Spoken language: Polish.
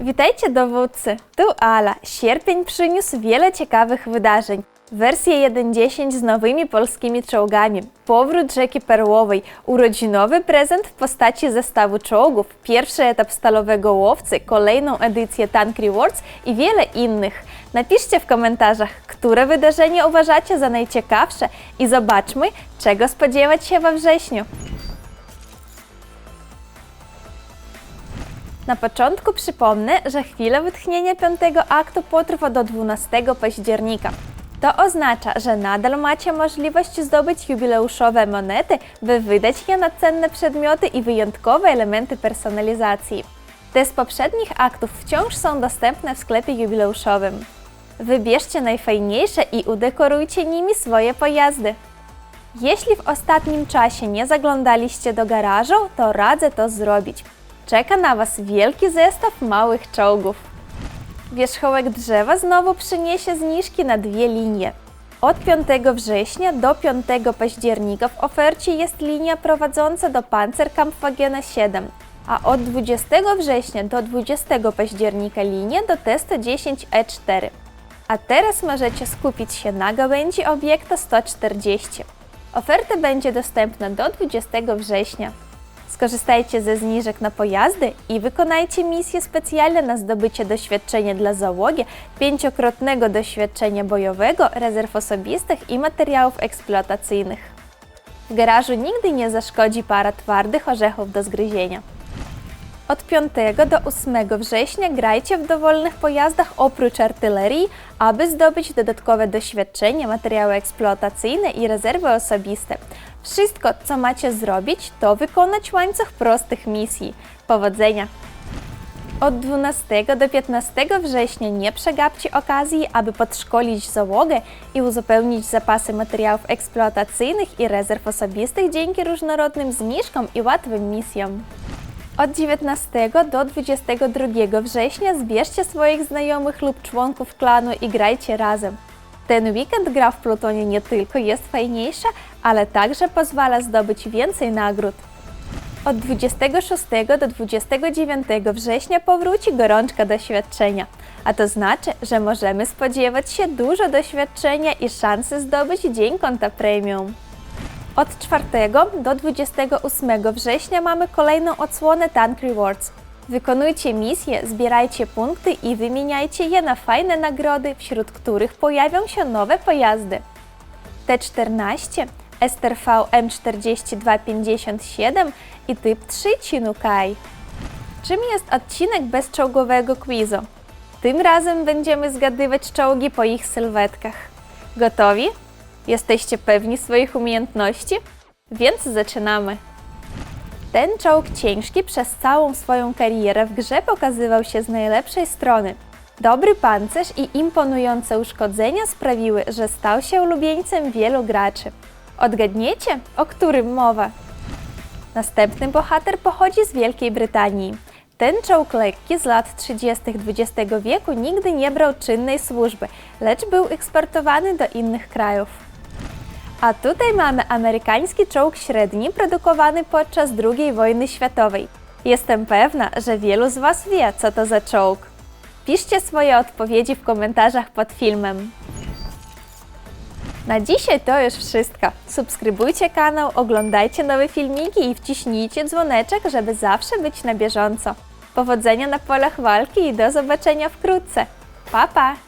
Witajcie dowódcy! Tu Ala. Sierpień przyniósł wiele ciekawych wydarzeń. Wersję 1.10 z nowymi polskimi czołgami, powrót rzeki Perłowej, urodzinowy prezent w postaci zestawu czołgów, pierwszy etap stalowego łowcy, kolejną edycję Tank Rewards i wiele innych. Napiszcie w komentarzach, które wydarzenie uważacie za najciekawsze i zobaczmy, czego spodziewać się we wrześniu. Na początku przypomnę, że chwila wytchnienia piątego aktu potrwa do 12 października. To oznacza, że nadal macie możliwość zdobyć jubileuszowe monety, by wydać je na cenne przedmioty i wyjątkowe elementy personalizacji. Te z poprzednich aktów wciąż są dostępne w sklepie jubileuszowym. Wybierzcie najfajniejsze i udekorujcie nimi swoje pojazdy. Jeśli w ostatnim czasie nie zaglądaliście do garażu, to radzę to zrobić. Czeka na Was wielki zestaw małych czołgów. Wierzchołek drzewa znowu przyniesie zniżki na dwie linie. Od 5 września do 5 października w ofercie jest linia prowadząca do Panzerkampfwagena 7, a od 20 września do 20 października linia do testu 10E4. A teraz możecie skupić się na gałęzi obiekta 140. Oferta będzie dostępna do 20 września. Skorzystajcie ze zniżek na pojazdy i wykonajcie misje specjalne na zdobycie doświadczenia dla załogi, pięciokrotnego doświadczenia bojowego, rezerw osobistych i materiałów eksploatacyjnych. W garażu nigdy nie zaszkodzi para twardych orzechów do zgryzienia. Od 5 do 8 września grajcie w dowolnych pojazdach oprócz artylerii, aby zdobyć dodatkowe doświadczenie, materiały eksploatacyjne i rezerwy osobiste. Wszystko, co macie zrobić, to wykonać łańcuch prostych misji. Powodzenia! Od 12 do 15 września nie przegapcie okazji, aby podszkolić załogę i uzupełnić zapasy materiałów eksploatacyjnych i rezerw osobistych dzięki różnorodnym zniżkom i łatwym misjom. Od 19 do 22 września zbierzcie swoich znajomych lub członków klanu i grajcie razem. Ten weekend gra w Plutonie nie tylko jest fajniejsza, ale także pozwala zdobyć więcej nagród. Od 26 do 29 września powróci gorączka doświadczenia, a to znaczy, że możemy spodziewać się dużo doświadczenia i szansy zdobyć dzień konta premium. Od 4 do 28 września mamy kolejną odsłonę Tank Rewards. Wykonujcie misje, zbierajcie punkty i wymieniajcie je na fajne nagrody, wśród których pojawią się nowe pojazdy. T14, STRV M4257 i typ 3 Chinukai. Czym jest odcinek bezczołgowego quizu? Tym razem będziemy zgadywać czołgi po ich sylwetkach. Gotowi? Jesteście pewni swoich umiejętności? Więc zaczynamy! Ten czołg ciężki przez całą swoją karierę w grze pokazywał się z najlepszej strony. Dobry pancerz i imponujące uszkodzenia sprawiły, że stał się ulubieńcem wielu graczy. Odgadniecie, o którym mowa? Następny bohater pochodzi z Wielkiej Brytanii. Ten czołg lekki z lat 30. XX wieku nigdy nie brał czynnej służby, lecz był eksportowany do innych krajów. A tutaj mamy amerykański czołg średni produkowany podczas II wojny światowej. Jestem pewna, że wielu z Was wie, co to za czołg. Piszcie swoje odpowiedzi w komentarzach pod filmem. Na dzisiaj to już wszystko. Subskrybujcie kanał, oglądajcie nowe filmiki i wciśnijcie dzwoneczek, żeby zawsze być na bieżąco. Powodzenia na polach walki i do zobaczenia wkrótce. Pa pa!